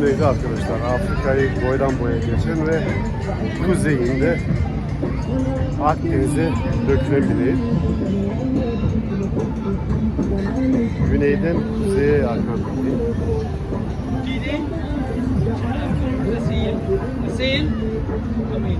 Nehri arkadaşlar. Afrika'yı boydan boya geçen ve kuzeyinde Akdeniz'e dökülen bir nehir. Güneyden kuzeye akan bir. Asin. Asin. Amin.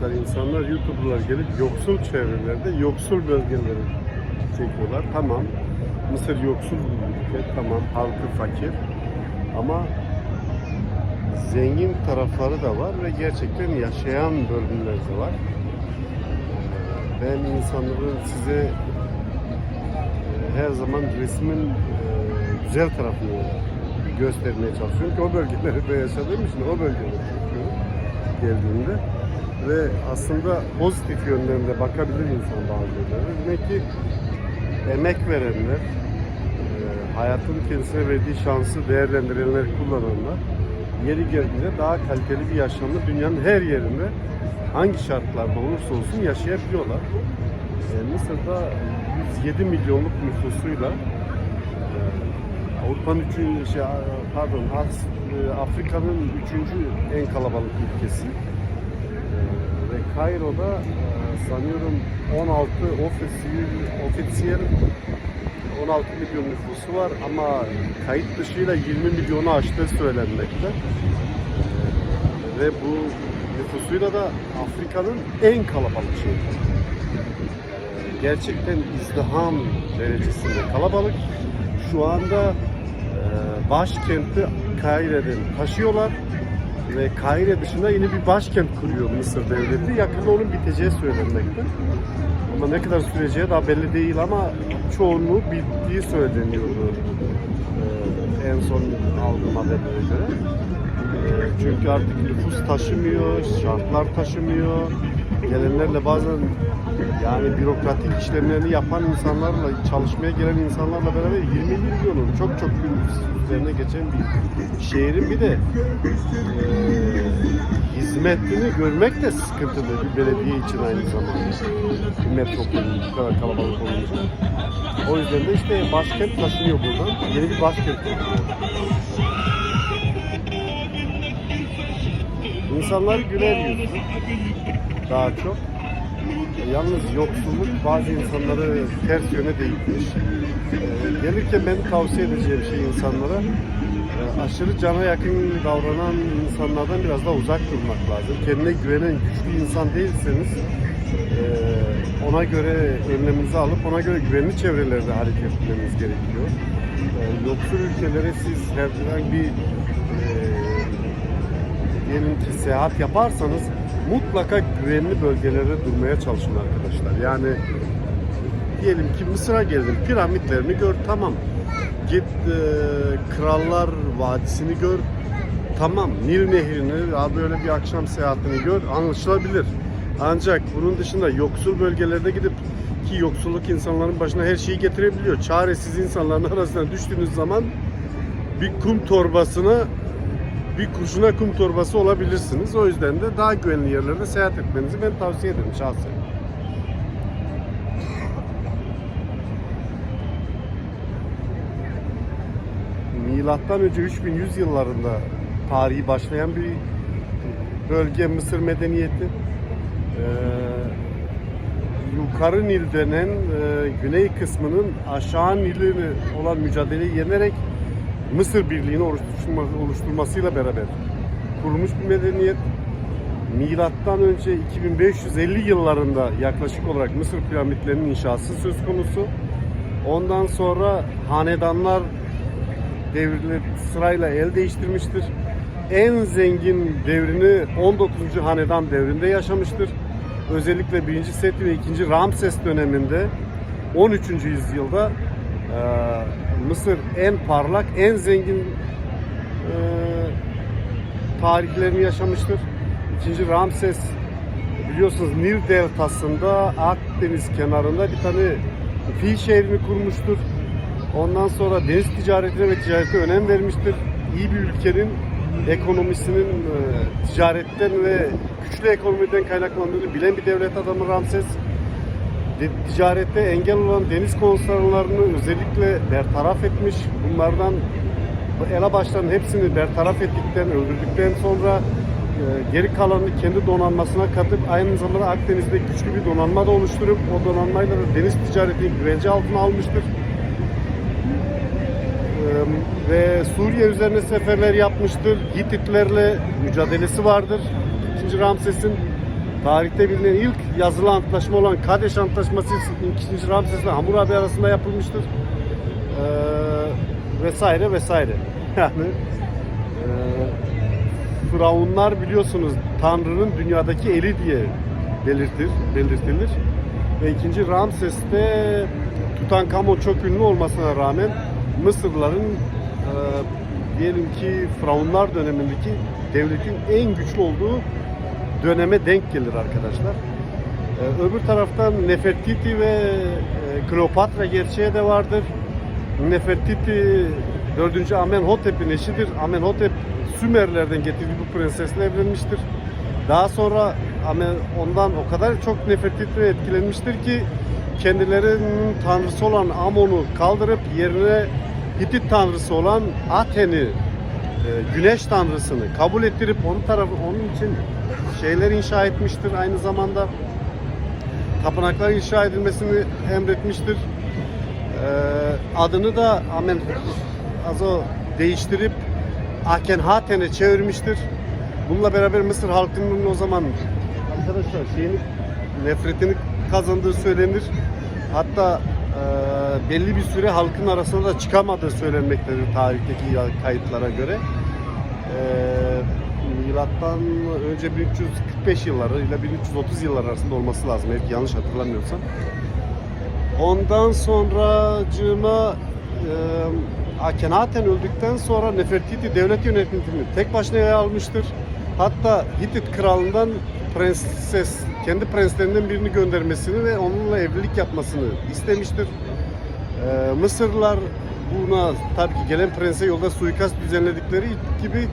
Arkadaşlar insanlar YouTuber'lar gelip yoksul çevrelerde yoksul bölgeleri çekiyorlar. Tamam. Mısır yoksul bir ülke. Tamam. Halkı fakir. Ama zengin tarafları da var ve gerçekten yaşayan bölümler de var. Ben insanların size e, her zaman resmin e, güzel tarafını göstermeye çalışıyorum ki o bölgelerde yaşadığım için o bölgelere bakıyorum geldiğimde ve aslında pozitif yönlerinde bakabilir insan bazı yerlere. Demek ki emek verenler, e, hayatın kendisine verdiği şansı değerlendirenler, kullananlar yeri geldiğinde daha kaliteli bir yaşamı dünyanın her yerinde hangi şartlarda olursa olsun yaşayabiliyorlar. E, Mısır'da 107 milyonluk nüfusuyla e, Avrupa'nın üçüncü, şey, pardon, Afrika'nın üçüncü en kalabalık ülkesi. Kairo'da e, sanıyorum 16 ofisiyel, ofisiyel 16 milyon nüfusu var ama kayıt dışıyla 20 milyonu aştığı söylenmekte. Ve bu nüfusuyla da Afrika'nın en kalabalık şehri. Gerçekten izdiham derecesinde kalabalık. Şu anda e, başkenti Kaire'den taşıyorlar ve Kaire dışında yeni bir başkent kuruyor Mısır devleti. Yakında onun biteceği söylenmekte. Ama ne kadar süreceği daha belli değil ama çoğunluğu bittiği söyleniyordu e, en son aldığım haberlere göre. E, çünkü artık nüfus taşımıyor, şartlar taşımıyor. Gelenlerle bazen yani bürokratik işlemlerini yapan insanlarla, çalışmaya gelen insanlarla beraber 20 milyonun çok çok üzerine geçen bir şehrin bir de e, hizmetini görmek de sıkıntılı bir belediye için aynı zamanda. Bir metropolün bu kadar kalabalık olunca. O yüzden de işte başkent taşınıyor buradan. Yeni bir başkent. İnsanlar güler yüzlü daha çok. E, Yalnız yoksulluk bazı insanları ters yöne de itmiş. E, gelirken ben tavsiye edeceğim şey insanlara e, aşırı cana yakın davranan insanlardan biraz daha uzak durmak lazım. Kendine güvenen güçlü insan değilseniz ona göre önleminizi alıp ona göre güvenli çevrelerde hareket etmeniz gerekiyor. Yoksul ülkelere siz herhangi bir diyelim ki seyahat yaparsanız mutlaka güvenli bölgelere durmaya çalışın arkadaşlar. Yani diyelim ki Mısır'a geldin piramitlerini gör tamam. Git e, Krallar Vadisi'ni gör tamam. Nil Nehri'ni abi böyle bir akşam seyahatini gör anlaşılabilir. Ancak bunun dışında yoksul bölgelerde gidip ki yoksulluk insanların başına her şeyi getirebiliyor. Çaresiz insanların arasına düştüğünüz zaman bir kum torbasına bir kurşuna kum torbası olabilirsiniz. O yüzden de daha güvenli yerlerde seyahat etmenizi ben tavsiye ederim şahsen. Milattan önce 3100 yıllarında tarihi başlayan bir bölge Mısır medeniyeti. Ee, yukarı Nil denen e, güney kısmının aşağı Nil'ini olan mücadeleyi yenerek Mısır Birliği'ni oluşturma, oluşturmasıyla beraber kurulmuş bir medeniyet. Milattan önce 2550 yıllarında yaklaşık olarak Mısır piramitlerinin inşası söz konusu. Ondan sonra hanedanlar devirleri sırayla el değiştirmiştir. En zengin devrini 19. hanedan devrinde yaşamıştır. Özellikle 1. Seti ve 2. Ramses döneminde 13. yüzyılda Mısır en parlak, en zengin e, tarihlerini yaşamıştır. 2. Ramses biliyorsunuz Nil deltasında Akdeniz kenarında bir tane fil şehrini kurmuştur. Ondan sonra deniz ticaretine ve ticarete önem vermiştir. İyi bir ülkenin ekonomisinin e, ticaretten ve güçlü ekonomiden kaynaklandığını bilen bir devlet adamı Ramses. Ticarette engel olan deniz konservalarını özellikle bertaraf etmiş. Bunlardan elebaşların hepsini bertaraf ettikten, öldürdükten sonra e, geri kalanını kendi donanmasına katıp aynı zamanda Akdeniz'de güçlü bir donanma da oluşturup o donanmayla da deniz ticaretini güvence altına almıştır. Ve Suriye üzerine seferler yapmıştır. Hititlerle mücadelesi vardır. İkinci Ramses'in tarihte bilinen ilk yazılı antlaşma olan Kadeş Antlaşması 2. Ramses ile Hammurabi arasında yapılmıştır. Ee, vesaire vesaire. Yani e, Firavunlar biliyorsunuz Tanrı'nın dünyadaki eli diye belirtir, belirtilir. Ve ikinci Ramses'te Tutankamon çok ünlü olmasına rağmen Mısırların e, diyelim ki Firavunlar dönemindeki devletin en güçlü olduğu döneme denk gelir arkadaşlar. E, öbür taraftan Nefertiti ve e, Kleopatra gerçeği de vardır. Nefertiti 4. Amenhotep'in eşidir. Amenhotep Sümerlerden getirdiği bu prensesle evlenmiştir. Daha sonra ondan o kadar çok Nefertiti etkilenmiştir ki kendilerinin tanrısı olan Amon'u kaldırıp yerine Hitit tanrısı olan Aten'i e, güneş tanrısını kabul ettirip onun tarafı onun için şeyler inşa etmiştir aynı zamanda tapınaklar inşa edilmesini emretmiştir. E, adını da Amen Azo değiştirip Akenhaten'e çevirmiştir. Bununla beraber Mısır halkının o zaman arkadaşlar şeyini nefretini kazandığı söylenir. Hatta e, belli bir süre halkın arasında da çıkamadığı söylenmektedir tarihteki kayıtlara göre. E, milattan önce 1345 yılları ile 1330 yıllar arasında olması lazım. Belki yanlış hatırlamıyorsam. Ondan sonra cıma e, Akhenaten öldükten sonra Nefertiti devlet yönetimini tek başına ele almıştır. Hatta Hitit kralından prenses, kendi prenslerinden birini göndermesini ve onunla evlilik yapmasını istemiştir. Ee, Mısırlılar buna tabii ki gelen prense yolda suikast düzenledikleri gibi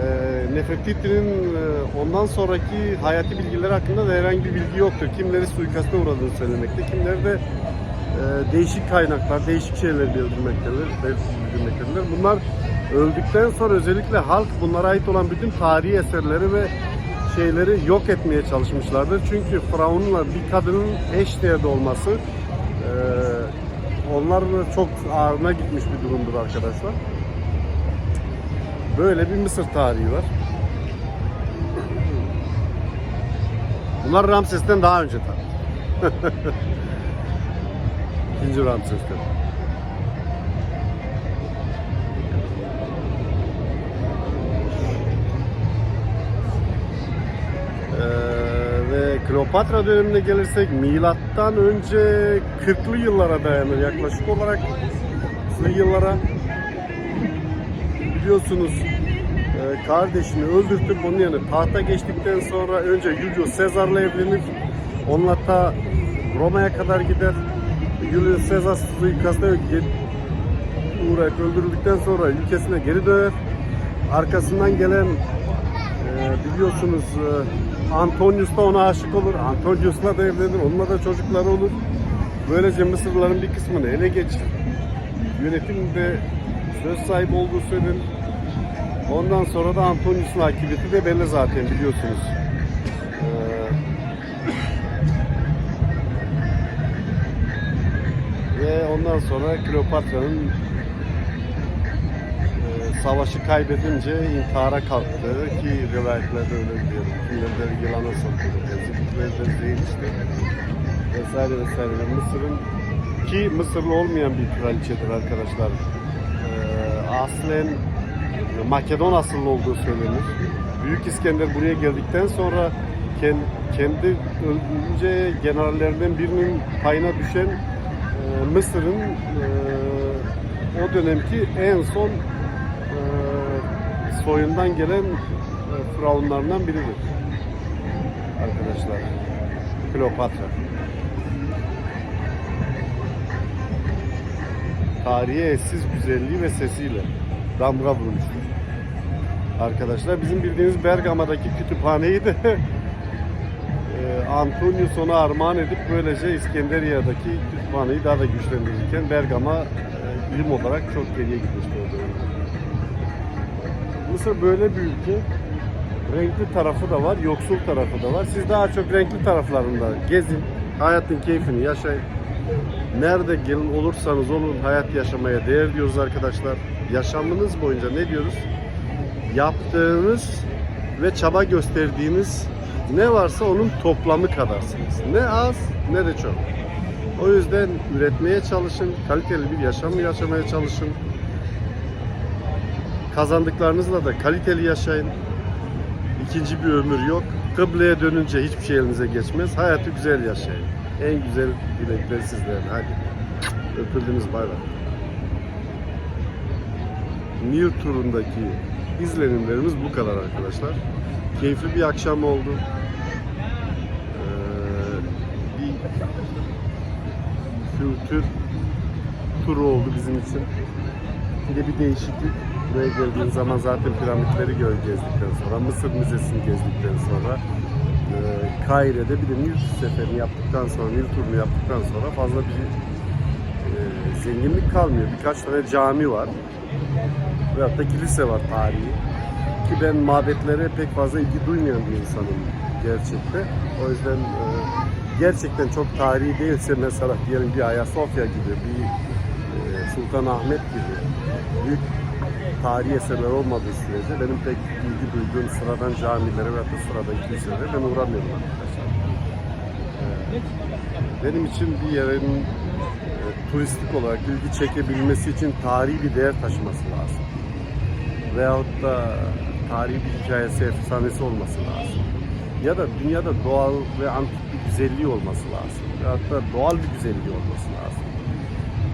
e, Nefertiti'nin e, ondan sonraki hayati bilgileri hakkında da herhangi bir bilgi yoktur. Kimleri suikasta uğradığını söylemekte, kimleri de e, değişik kaynaklar, değişik şeyler bildirmektedir, bildirmektedirler. Bunlar öldükten sonra özellikle halk bunlara ait olan bütün tarihi eserleri ve şeyleri yok etmeye çalışmışlardır. Çünkü Firavun'la bir kadının eş değerde olması e, onların çok ağrına gitmiş bir durumdur arkadaşlar. Böyle bir Mısır tarihi var. Bunlar Ramses'ten daha önce tabii. İkinci Ramses'ten. Kleopatra dönemine gelirsek milattan önce 40'lı yıllara dayanır yaklaşık olarak 40'lı yıllara biliyorsunuz e, kardeşini öldürtüp onun yerine tahta geçtikten sonra önce Julius Caesar'la evlenir. Onunla ta Roma'ya kadar gider. Julius Caesar suikastına uğrayıp öldürüldükten sonra ülkesine geri döner. Arkasından gelen e, biliyorsunuz e, Antonius da ona aşık olur. Antonius'la da evlenir. Onunla da çocukları olur. Böylece Mısırların bir kısmını ele geçir. Yönetimde söz sahibi olduğu söylenir. Ondan sonra da Antonius'un akıbeti de belli zaten biliyorsunuz. Ee, ve ondan sonra Kleopatra'nın savaşı kaybedince intihara kalktı ki rivayetlerde öyle diyor. Kimileri yılana sokuyor, kimileri zehir işte vesaire vesaire. Mısır'ın ki Mısırlı olmayan bir kraliçedir arkadaşlar. Ee, aslen Makedon asıllı olduğu söylenir. Büyük İskender buraya geldikten sonra kendi, öldürünce generallerinden birinin payına düşen e, Mısır'ın e, o dönemki en son soyundan gelen e, firavunlarından biridir. Arkadaşlar. Kleopatra. Tarihe eşsiz güzelliği ve sesiyle damga vurmuştur. Arkadaşlar bizim bildiğimiz Bergama'daki kütüphaneyi de e, Antonius armağan edip böylece İskenderiye'deki kütüphaneyi daha da güçlendirirken Bergama e, ilim olarak çok geriye gitmişti o dönemde. Mısır böyle bir ülke. Renkli tarafı da var, yoksul tarafı da var. Siz daha çok renkli taraflarında gezin, hayatın keyfini yaşayın. Nerede gelin olursanız olun hayat yaşamaya değer diyoruz arkadaşlar. Yaşamınız boyunca ne diyoruz? Yaptığınız ve çaba gösterdiğiniz ne varsa onun toplamı kadarsınız. Ne az ne de çok. O yüzden üretmeye çalışın, kaliteli bir yaşam yaşamaya çalışın. Kazandıklarınızla da kaliteli yaşayın. İkinci bir ömür yok. Kıbleye dönünce hiçbir şey elinize geçmez. Hayatı güzel yaşayın. En güzel dilekler sizden. Hadi. Öpüldünüz bay bay. Nil turundaki izlenimlerimiz bu kadar arkadaşlar. Keyifli bir akşam oldu. Ee, bir kültür turu oldu bizim için. Bir de bir değişiklik. Buraya geldiğin zaman zaten piramitleri gör gezdikten sonra, Mısır Müzesi'ni gezdikten sonra, e, Kaire'de bir de Nil seferini yaptıktan sonra, Nil turunu yaptıktan sonra fazla bir e, zenginlik kalmıyor. Birkaç tane cami var. Veyahut da kilise var tarihi. Ki ben mabetlere pek fazla ilgi duymayan bir insanım gerçekte. O yüzden e, gerçekten çok tarihi değilse mesela diyelim bir Ayasofya gibi, bir e, Sultanahmet gibi büyük tarihi eserler olmadığı sürece benim pek ilgi duyduğum sıradan camilere da sıradan kiliselere ben uğramıyorum arkadaşlar. E, benim için bir yerin e, turistik olarak ilgi çekebilmesi için tarihi bir değer taşıması lazım. Veyahut da tarihi bir hikayesi, efsanesi olması lazım. Ya da dünyada doğal ve antik bir güzelliği olması lazım. Veyahut da doğal bir güzelliği olması lazım.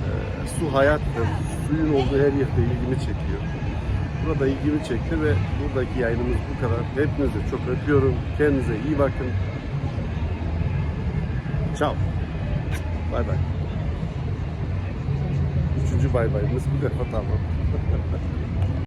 Ee, su hayattır. Suyun olduğu her yerde ilgimi çekiyor. Burada ilgimi çekti ve buradaki yayınımız bu kadar. Hepinizi çok öpüyorum. Kendinize iyi bakın. Ciao. Bay bay. Üçüncü bay bayımız bu defa tamam.